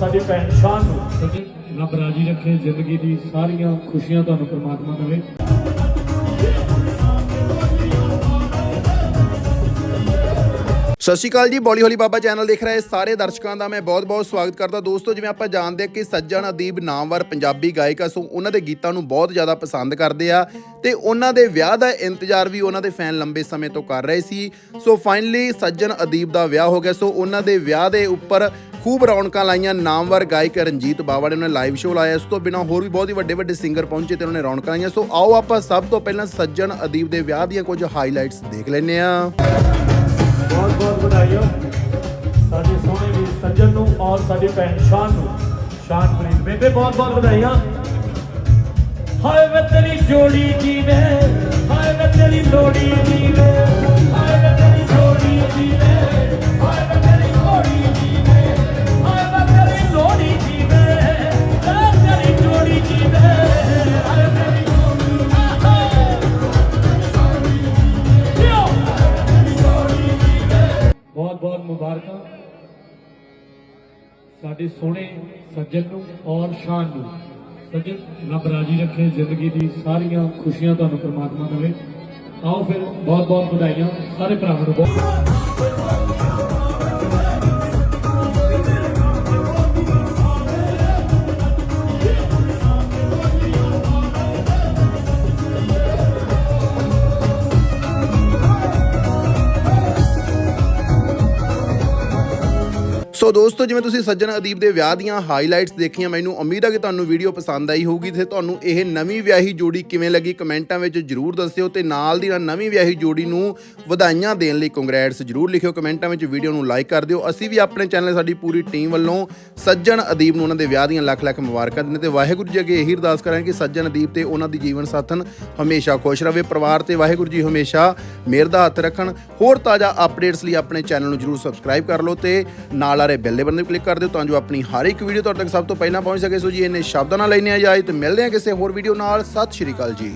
ਸਾਡੀ ਭੈਣ ਸ਼ਾਨ ਨੂੰ। ਰੱਬ ਰਾਜੀ ਰੱਖੇ ਜ਼ਿੰਦਗੀ ਦੀ ਸਾਰੀਆਂ ਖੁਸ਼ੀਆਂ ਤੁਹਾਨੂੰ ਪ੍ਰਮਾਤਮਾ ਦੇਵੇ। ਸਤਿ ਸ਼੍ਰੀ ਅਕਾਲ ਜੀ ਬੋਲੀ ਹੋਲੀ ਬਾਬਾ ਚੈਨਲ ਦੇਖ ਰਹੇ ਸਾਰੇ ਦਰਸ਼ਕਾਂ ਦਾ ਮੈਂ ਬਹੁਤ-ਬਹੁਤ ਸਵਾਗਤ ਕਰਦਾ। ਦੋਸਤੋ ਜਿਵੇਂ ਆਪਾਂ ਜਾਣਦੇ ਹਾਂ ਕਿ ਸੱਜਣ ਅਦੀਬ ਨਾਮਵਰ ਪੰਜਾਬੀ ਗਾਇਕ ਆ ਸੋ ਉਹਨਾਂ ਦੇ ਗੀਤਾਂ ਨੂੰ ਬਹੁਤ ਜ਼ਿਆਦਾ ਪਸੰਦ ਕਰਦੇ ਆ ਤੇ ਉਹਨਾਂ ਦੇ ਵਿਆਹ ਦਾ ਇੰਤਜ਼ਾਰ ਵੀ ਉਹਨਾਂ ਦੇ ਫੈਨ ਲੰਬੇ ਸਮੇਂ ਤੋਂ ਕਰ ਰਹੇ ਸੀ। ਸੋ ਫਾਈਨਲੀ ਸੱਜਣ ਅਦੀਬ ਦਾ ਵਿਆਹ ਹੋ ਗਿਆ। ਸੋ ਉਹਨਾਂ ਦੇ ਵਿਆਹ ਦੇ ਉੱਪਰ ਖੂਬ ਰੌਣਕਾਂ ਲਾਈਆਂ ਨਾਮਵਰ ਗਾਇਕ ਰਣਜੀਤ ਬਾਵਾ ਨੇ, ਉਹਨਾਂ ਲਾਈਵ ਸ਼ੋਅ ਲਾਇਆ। ਇਸ ਤੋਂ ਬਿਨਾਂ ਹੋਰ ਵੀ ਬਹੁਤ ਹੀ ਵੱਡੇ ਵੱਡੇ ਸਿੰਗਰ ਪਹੁੰਚੇ ਤੇ ਉਹਨਾਂ ਨੇ ਰੌਣਕਾਂ ਲਾਈਆਂ। ਸੋ ਆਓ ਆਪਾਂ ਸਭ ਤੋਂ ਪਹਿਲਾਂ ਸੱਜਣ ਅਦੀਬ ਦੇ ਵਿਆਹ ਦੀਆਂ ਕੁਝ ਹਾਈਲਾਈਟਸ ਦੇਖ ਲੈਂਦੇ ਆ ਬਹੁਤ ਬਹੁਤ ਵਧਾਈਆਂ। ਸਾਡੇ ਸੋਹਣੇ ਵੀਰ ਸੱਜਣ ਨੂੰ ਔਰ ਸਾਡੀ ਭੈਣ ਸ਼ਾਨ ਨੂੰ। ਸ਼ਾਨਪ੍ਰੀਤ ਬੇਬੇ, ਬਹੁਤ ਬਹੁਤ ਵਧਾਈਆਂ। ਹਾਏ ਵੇ ਤੇਰੀ ਜੋੜੀ ਜੀਵੇ ਮੁਬਾਰਕਾਂ। ਸਾਡੇ ਸੋਹਣੇ ਸੱਜਣ ਨੂੰ ਔਰ ਸ਼ਾਨ ਨੂੰ। ਸੱਜਣ, ਰੱਬ ਰਾਜੀ ਰੱਖੇ, ਜ਼ਿੰਦਗੀ ਦੀ ਸਾਰੀਆਂ ਖੁਸ਼ੀਆਂ ਤੁਹਾਨੂੰ ਪ੍ਰਮਾਤਮਾ ਦੇਵੇ। ਆਓ ਫਿਰ ਬਹੁਤ ਬਹੁਤ ਵਧਾਈਆਂ। ਸਾਰੇ ਭਰਾਵਾਂ ਨੂੰ ਬਹੁਤ ਸੋ ਦੋਸਤੋ, ਜਿਵੇਂ ਤੁਸੀਂ ਸੱਜਣ ਅਦੀਪ ਦੇ ਵਿਆਹ ਦੀਆਂ ਹਾਈਲਾਈਟਸ ਦੇਖੀਆਂ, ਮੈਨੂੰ ਉਮੀਦ ਹੈ ਕਿ ਤੁਹਾਨੂੰ ਵੀਡੀਓ ਪਸੰਦ ਆਈ ਹੋਊਗੀ ਤੇ ਤੁਹਾਨੂੰ ਇਹ ਨਵੀਂ ਵਿਆਹੀ ਜੋੜੀ ਕਿਵੇਂ ਲੱਗੀ ਕਮੈਂਟਾਂ ਵਿੱਚ ਜਰੂਰ ਦੱਸਿਓ ਤੇ ਨਾਲ ਦੀ ਨਾਲ ਨਵੀਂ ਵਿਆਹੀ ਜੋੜੀ ਨੂੰ ਵਧਾਈਆਂ ਦੇਣ ਲਈ ਕੰਗ੍ਰੈਟਸ ਜਰੂਰ ਲਿਖਿਓ। ਕਮੈਂਟਾਂ ਵਿੱਚ ਵੀਡੀਓ ਨੂੰ ਲਾਈਕ ਕਰ ਦਿਓ। ਅਸੀਂ ਵੀ ਆਪਣੇ ਚੈਨਲ ਸਾਡੀ ਪੂਰੀ ਟੀਮ ਵੱਲੋਂ ਸੱਜਣ ਅਦੀਪ ਨੂੰ ਉਹਨਾਂ ਦੇ ਵਿਆਹ ਦੀਆਂ ਲੱਖ ਲੱਖ ਮੁਬਾਰਕਾਂ ਦਿੰਦੇ ਤੇ ਵਾਹਿਗੁਰੂ ਜੀ ਅੱਗੇ ਇਹੀ ਅਰਦਾਸ ਕਰਾਂਗੇ ਕਿ ਸੱਜਣ ਅਦੀਪ ਤੇ ਉਹਨਾਂ ਦੀ ਜੀਵਨ ਸਾਥਣ ਹਮੇਸ਼ਾ ਖੁਸ਼ ਰਹੇ, ਪਰਿਵਾਰ ਤੇ ਵਾਹਿਗੁਰੂ ਜੀ ਹਮੇਸ਼ਾ ਮਿਹਰ ਦਾ ਹੱਥ ਰੱਖਣ। ਹੋਰ ਤਾਜ਼ਾ ਅਪਡੇਟਸ ਲਈ ਆਪਣੇ ਚੈਨਲ ਨੂੰ ਜਰੂਰ ਸਬਸਕ੍ਰਾਈਬ ਕਰ ਲਓ ਤੇ ਨਾਲ ਆ ਰਹੇ ਬੈਲ ਦੇ ਬਟਨ ਤੇ ਕਲਿੱਕ ਕਰ ਦਿਓ ਤਾਂ ਜੋ ਆਪਣੀ ਹਰ ਇੱਕ ਵੀਡੀਓ ਤੁਹਾਡੇ ਤੱਕ ਸਭ ਤੋਂ ਪਹਿਲਾਂ ਪਹੁੰਚ ਸਕੇ। ਸੋ ਜੀ ਇਹਨੇ ਸ਼ਬਦਾਂ ਨਾਲ ਲੈਣੇ ਆ ਜਾਏ ਤੇ ਮਿਲਦੇ ਹਾਂ ਕਿਸੇ ਹੋਰ ਵੀਡੀਓ ਨਾਲ। ਸਤਿ ਸ਼੍ਰੀ ਅਕਾਲ ਜੀ।